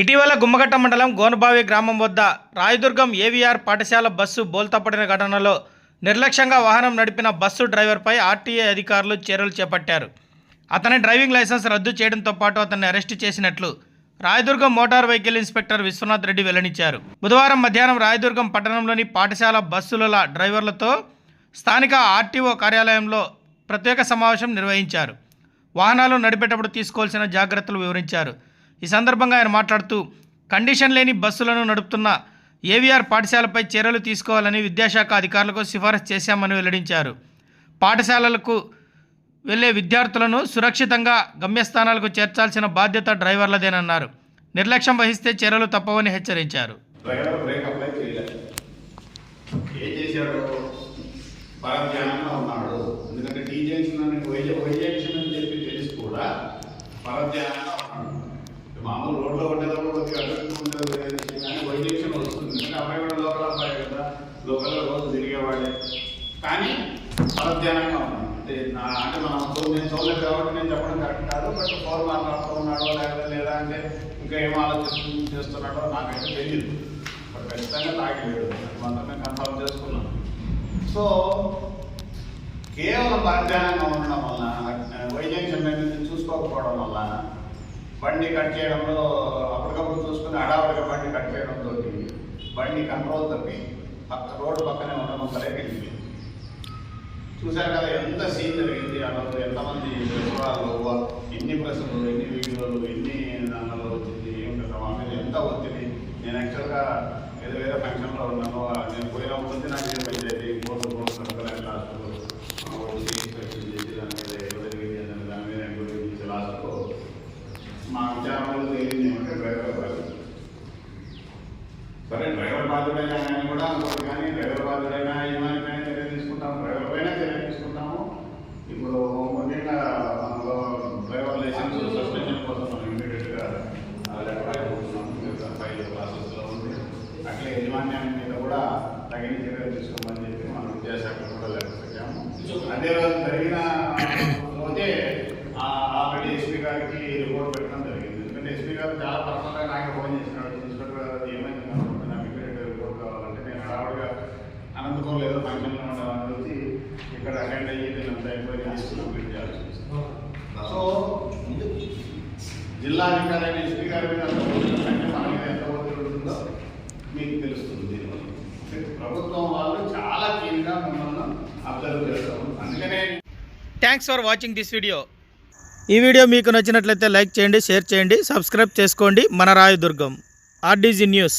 ఇటీవల గుమ్మగట్ట మండలం గోనబావి గ్రామం వద్ద రాయదుర్గం ఏవీఆర్ పాఠశాల బస్సు బోల్తాపడిన ఘటనలో నిర్లక్ష్యంగా వాహనం నడిపిన బస్సు డ్రైవర్పై ఆర్టీఏ అధికారులు చర్యలు చేపట్టారు. అతని డ్రైవింగ్ లైసెన్స్ రద్దు చేయడంతో పాటు అతన్ని అరెస్టు చేసినట్లు Rayadurgam motor vehicle inspector Vishwanath Reddy వెల్లడించారు. బుధవారం మధ్యాహ్నం రాయదుర్గం పట్టణంలోని పాఠశాల బస్సుల డ్రైవర్లతో స్థానిక ఆర్టీఓ కార్యాలయంలో ప్రత్యేక సమావేశం నిర్వహించారు. వాహనాలు నడిపేటప్పుడు తీసుకోవాల్సిన జాగ్రత్తలు వివరించారు. ఈ సందర్భంగా ఆయన మాట్లాడుతూ కండిషన్ లేని బస్సులను నడుపుతున్న ఏవీఆర్ పాఠశాలపై చర్యలు తీసుకోవాలని విద్యాశాఖ అధికారులకు సిఫారసు చేశామని వెల్లడించారు. పాఠశాలలకు వెళ్ళే విద్యార్థులను సురక్షితంగా గమ్యస్థానాలకు చేర్చాల్సిన బాధ్యత డ్రైవర్లదేనన్నారు. నిర్లక్ష్యం వహిస్తే చర్యలు తప్పవని హెచ్చరించారు. పరధ్యానంగా ఉన్నాడు. ఎందుకంటే టీ జంక్షన్ అని జంక్షన్ అని చెప్పి కూడా కదా లోకల్ రోజు తిరిగేవాడే కానీ పరధ్యానంగా ఉన్నాడు అంటే నా అంటే మనం నేను చూడలేదు కాబట్టి నేను చెప్పడం కరెక్ట్ కాదు బట్ ఫోన్ మాట్లాడుతూ ఉన్నాడో లేకపోతే లేదా అంటే ఇంకా ఏం ఆలోచన చేస్తున్నాడో నాకైతే తెలియదు బట్ ఖచ్చితంగా తాగలేదు మాత్రమే కన్ఫర్మ్ చేసుకున్నాను సో కేవలం పరధ్యానంగా ఉండడం వల్ల వైజంక్షన్ దగ్గర నుంచి చూసుకోకపోవడం వల్ల బండి కట్ చేయడంలో అప్పటికప్పుడు చూసుకుని హడావుడిగా బండి కట్ చేయడంతో బండి కంట్రోల్ తప్పి పక్క రోడ్డు పక్కనే ఉండడం వల్లే వెళ్ళింది. చూశారు కదా ఎంత సీన్ జరిగింది ఆ రోజు ఎంతమంది వాళ్ళు ఎన్ని ప్రశ్నలు ఎన్ని వీడియోలు ఎన్ని దానిలో వచ్చింది ఏమిటి మా మీద ఎంత ఒత్తిడి. నేను యాక్చువల్గా ఏదో వేరే ఫంక్షన్లో ఉన్నాను ఆ నేను పోయినప్పుడు నాకు ఏం వచ్చేది కోర్టు కోర్టు లాస్ట్ ఇన్స్పెక్షన్ చేసి దాని మీద ఏదో జరిగింది అనే దాని మీద ఎంక్వైరీ చేసి లాస్ట్లో మా విచారణలో తేలింది ఏమంటే డ్రైవర్ బాధ్యత సరే డ్రైవర్ బాధ్యుడైనా ఆయన కూడా అనుకోరు కానీ డ్రైవర్ బాధ్యుడైనా ఏమైనా చర్య తీసుకుంటాము డ్రైవర్ పైన చర్య తీసుకుంటాము. ఇప్పుడు ముఖ్యంగా మనలో డ్రైవర్ లైసెన్స్ సస్పెన్షన్ కోసం మనం ఇమీడియట్గా లెటర్ రాయిపోతున్నాము ఫైవ్ ప్రాసెస్లో ఉంది. అట్లే యజమాన్యాన్ని మీద కూడా తగిన చర్యలు తీసుకోమని చెప్పి మనం విద్యాశాఖ కూడా లెటర్ పెట్టాము. అదే రోజు జరిగిన రోజే ఆల్రెడీ ఎస్పీ గారికి రిపోర్ట్ పెట్టడం జరిగింది. ఎందుకంటే ఎస్పీ గారు చాలా పర్సనల్గా నాకు ఫోన్ చేసినాడు ఇన్స్పెక్టర్ గారు ఏమైంది కనుక్కుంటే నాకు ఇమీడియట్ రిపోర్ట్ కావాలంటే నేను హడావుడిగా అనంతపురం లేదా. ఫంక్షన్లో ఉండేవాడిని వచ్చి ఇక్కడ అటెండ్ అయ్యి నేను అంత ఎంక్వైరీ చేసి కంప్లీట్ చేయాల్సి సో జిల్లా అధికారి అయిన ఎస్పీ గారి మీద అంత ఒత్తిడి మన మీద ఎంత ఒత్తిడి ఉంటుందో మీకు తెలుస్తుంది దీనివల్ల. ప్రభుత్వం వాళ్ళు చాలా క్లీన్గా మిమ్మల్ని అబ్జర్వ్ చేస్తాము అందుకనే thanks for watching this video ఈ వీడియో మీకు నచ్చినట్లయితే లైక్ చేయండి షేర్ చేయండి సబ్స్క్రైబ్ చేసుకోండి. మన రాయదుర్గం ఆర్డీజీ న్యూస్.